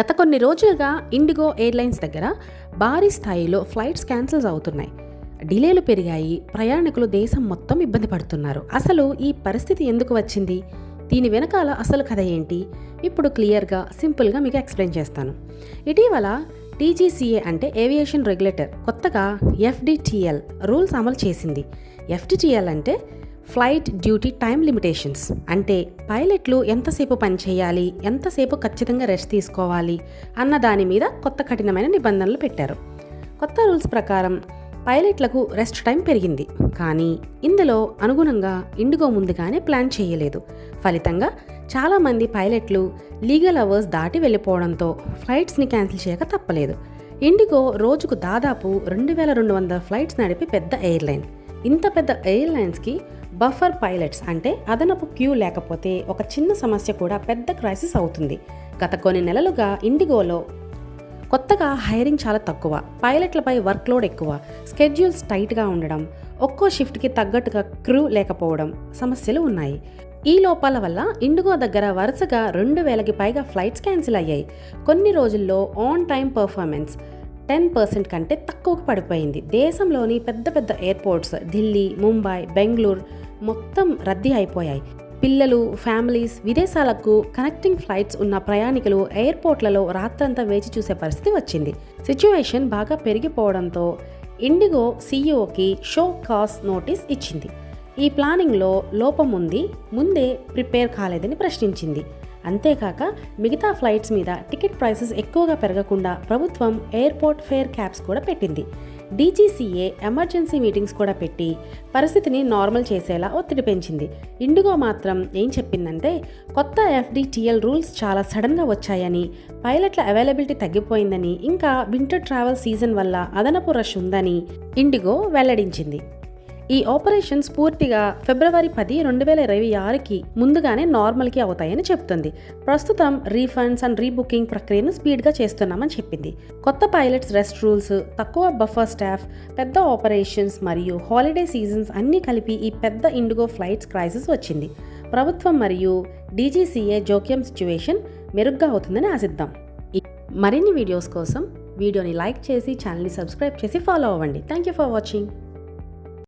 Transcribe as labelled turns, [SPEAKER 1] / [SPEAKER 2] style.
[SPEAKER 1] గత కొన్ని రోజులుగా ఇండిగో ఎయిర్లైన్స్ దగ్గర భారీ స్థాయిలో ఫ్లైట్స్ క్యాన్సిల్స్ అవుతున్నాయి. డిలేలు పెరిగాయి. ప్రయాణికులు దేశం మొత్తం ఇబ్బంది పడుతున్నారు. అసలు ఈ పరిస్థితి ఎందుకు వచ్చింది? దీని వెనకాల అసలు కథ ఏంటి? ఇప్పుడు క్లియర్గా సింపుల్గా మీకు ఎక్స్ప్లెయిన్ చేస్తాను. ఇటీవల టీజీసీఏ అంటే ఏవియేషన్ రెగ్యులేటర్ కొత్తగా ఎఫ్డిటిఎల్ రూల్స్ అమలు చేసింది. ఎఫ్డిటిఎల్ అంటే ఫ్లైట్ డ్యూటీ టైం లిమిటేషన్స్. అంటే పైలట్లు ఎంతసేపు పనిచేయాలి ఎంతసేపు ఖచ్చితంగా రెస్ట్ తీసుకోవాలి అన్న దాని మీద కొత్త కఠినమైన నిబంధనలు పెట్టారు. కొత్త రూల్స్ ప్రకారం పైలట్లకు రెస్ట్ టైం పెరిగింది. కానీ ఇందులో అనుగుణంగా ఇండిగో ముందుగానే ప్లాన్ చేయలేదు. ఫలితంగా చాలామంది పైలట్లు లీగల్ అవర్స్ దాటి వెళ్ళిపోవడంతో ఫ్లైట్స్ని క్యాన్సిల్ చేయక తప్పలేదు. ఇండిగో రోజుకు దాదాపు రెండు వేల రెండు వందల ఫ్లైట్స్ నడిపే పెద్ద ఎయిర్లైన్. ఇంత పెద్ద ఎయిర్లైన్స్కి బఫర్ పైలట్స్ అంటే అదనపు క్యూ లేకపోతే ఒక చిన్న సమస్య కూడా పెద్ద క్రైసిస్ అవుతుంది. గత కొన్ని నెలలుగా ఇండిగోలో కొత్తగా హైరింగ్ చాలా తక్కువ. పైలట్లపై వర్క్లోడ్ ఎక్కువ. స్కెడ్యూల్స్ టైట్గా ఉండడం ఒక్కో షిఫ్ట్కి తగ్గట్టుగా క్రూ లేకపోవడం సమస్యలు ఉన్నాయి. ఈ లోపాల వల్ల ఇండిగో దగ్గర వరుసగా రెండు వేలకి పైగా ఫ్లైట్స్ క్యాన్సిల్ అయ్యాయి. కొన్ని రోజుల్లో on time performance ten percent కంటే తక్కువకు పడిపోయింది. దేశంలోని పెద్ద పెద్ద ఎయిర్పోర్ట్స్ ఢిల్లీ ముంబై బెంగళూరు మొత్తం రద్దీ అయిపోయాయి. పిల్లలు ఫ్యామిలీస్ విదేశాలకు కనెక్టింగ్ ఫ్లైట్స్ ఉన్న ప్రయాణికులు ఎయిర్పోర్ట్లలో రాత్రంతా వేచి చూసే పరిస్థితి వచ్చింది. సిచ్యువేషన్ బాగా పెరిగిపోవడంతో ఇండిగో సీఈఓకి షో కాస్ నోటీస్ ఇచ్చింది. ఈ ప్లానింగ్లో లోపం ఉంది ముందే ప్రిపేర్ కాలేదని ప్రశ్నించింది. అంతేకాక మిగతా ఫ్లైట్స్ మీద టికెట్ ప్రైసెస్ ఎక్కువగా పెరగకుండా ప్రభుత్వం ఎయిర్పోర్ట్ ఫేర్ క్యాప్స్ కూడా పెట్టింది. డీజీసీఏ ఎమర్జెన్సీ మీటింగ్స్ కూడా పెట్టి పరిస్థితిని నార్మల్ చేసేలా ఒత్తిడి పెంచింది. ఇండిగో మాత్రం ఏం చెప్పిందంటే కొత్త ఎఫ్డిటిఎల్ రూల్స్ చాలా సడన్గా వచ్చాయని పైలట్ల అవైలబిలిటీ తగ్గిపోయిందని ఇంకా వింటర్ ట్రావెల్ సీజన్ వల్ల అదనపు రష్ ఉందని ఇండిగో వెల్లడించింది. ఈ ఆపరేషన్స్ పూర్తిగా ఫిబ్రవరి పది రెండు వేల ఇరవై ఆరుకి ముందుగానే నార్మల్కి అవుతాయని చెప్తుంది. ప్రస్తుతం రీఫండ్స్ అండ్ రీబుకింగ్ ప్రక్రియను స్పీడ్గా చేస్తున్నామని చెప్పింది. కొత్త పైలట్స్ రెస్ట్ రూల్స్ తక్కువ బఫర్ స్టాఫ్ పెద్ద ఆపరేషన్స్ మరియు హాలిడే సీజన్స్ అన్నీ కలిపి ఈ పెద్ద ఇండిగో ఫ్లైట్స్ క్రైసిస్ వచ్చింది. ప్రభుత్వం మరియు డీజీసీఏ జోక్యం సిచ్యువేషన్ మెరుగ్గా అవుతుందని ఆశిద్దాం. మరిన్ని వీడియోస్ కోసం వీడియోని లైక్ చేసి ఛానల్ని సబ్స్క్రైబ్ చేసి ఫాలో అవ్వండి. Thank you for watching